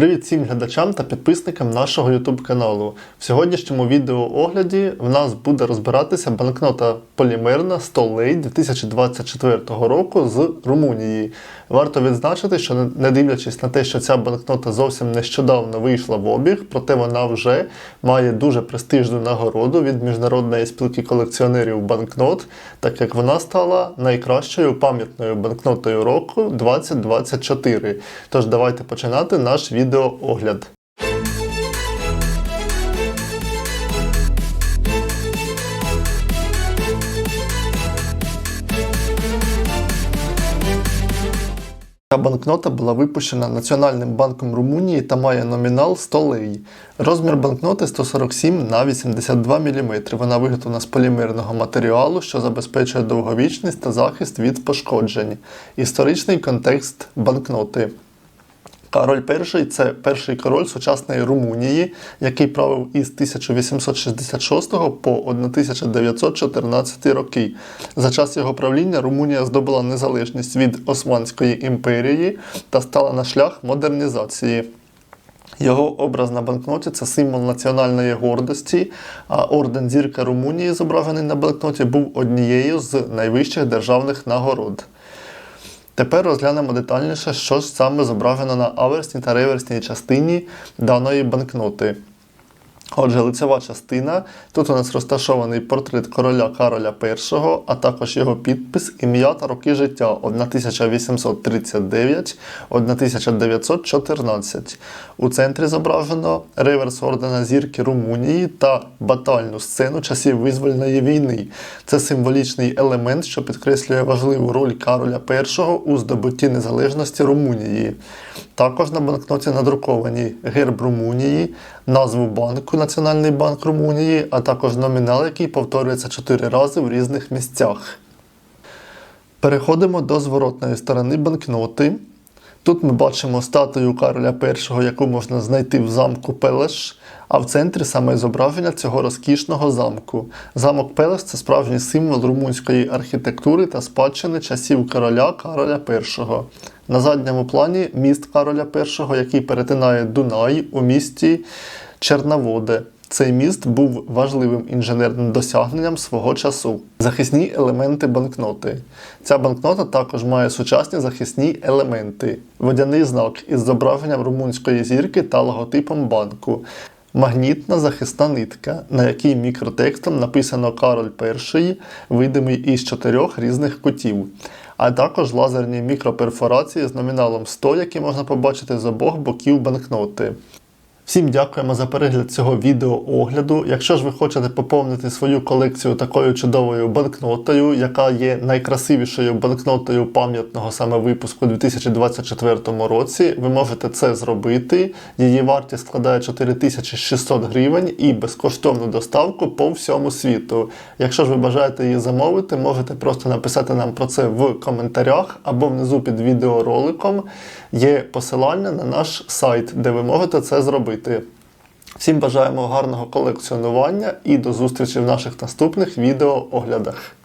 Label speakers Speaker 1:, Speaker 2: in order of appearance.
Speaker 1: Привіт всім глядачам та підписникам нашого YouTube каналу. В сьогоднішньому відеоогляді в нас буде розбиратися банкнота полімерна 100 лей 2024 року з Румунії. Варто відзначити, що не дивлячись на те, що ця банкнота зовсім нещодавно вийшла в обіг, проте вона вже має дуже престижну нагороду від Міжнародної спілки колекціонерів банкнот, так як вона стала найкращою пам'ятною банкнотою року 2024. Тож давайте починати наш відеоогляд. Ця банкнота була випущена Національним банком Румунії та має номінал 100 лей. Розмір банкноти 147 на 82 мм. Вона виготовлена з полімерного матеріалу, що забезпечує довговічність та захист від пошкоджень. Історичний контекст банкноти. Кароль І це перший король сучасної Румунії, який правив із 1866 по 1914 роки. За час його правління Румунія здобула незалежність від Османської імперії та стала на шлях модернізації. Його образ на банкноті це символ національної гордості, а орден Зірка Румунії, зображений на банкноті, був однією з найвищих державних нагород. Тепер розглянемо детальніше, що ж саме зображено на аверсній та реверсній частині даної банкноти. Отже, лицева частина. Тут у нас розташований портрет короля Кароля І, а також його підпис, ім'я та роки життя 1839-1914. У центрі зображено реверс ордена зірки Румунії та батальну сцену часів визвольної війни. Це символічний елемент, що підкреслює важливу роль Кароля І у здобутті незалежності Румунії. Також на банкноті надруковані герб Румунії, назву банку Національний банк Румунії, а також номінал, який повторюється 4 рази в різних місцях. Переходимо до зворотної сторони банкноти. Тут ми бачимо статую Кароля І, яку можна знайти в замку Пелеш, а в центрі саме зображення цього розкішного замку. Замок Пелеш це справжній символ румунської архітектури та спадщини часів короля Кароля І. На задньому плані міст Кароля І, який перетинає Дунай у місті Черноводе. Цей міст був важливим інженерним досягненням свого часу. Захисні елементи банкноти. Ця банкнота також має сучасні захисні елементи, водяний знак із зображенням румунської зірки та логотипом банку. Магнітна захисна нитка, на якій мікротекстом написано Кароль І, видимий із чотирьох різних кутів, а також лазерні мікроперфорації з номіналом 100, які можна побачити з обох боків банкноти. Всім дякуємо за перегляд цього відеоогляду. Якщо ж ви хочете поповнити свою колекцію такою чудовою банкнотою, яка є найкрасивішою банкнотою пам'ятного саме випуску у 2024 році, ви можете це зробити. Її вартість складає 4600 гривень і безкоштовну доставку по всьому світу. Якщо ж ви бажаєте її замовити, можете просто написати нам про це в коментарях або внизу під відеороликом. Є посилання на наш сайт, де ви можете це зробити. Всім бажаємо гарного колекціонування і до зустрічі в наших наступних відеооглядах.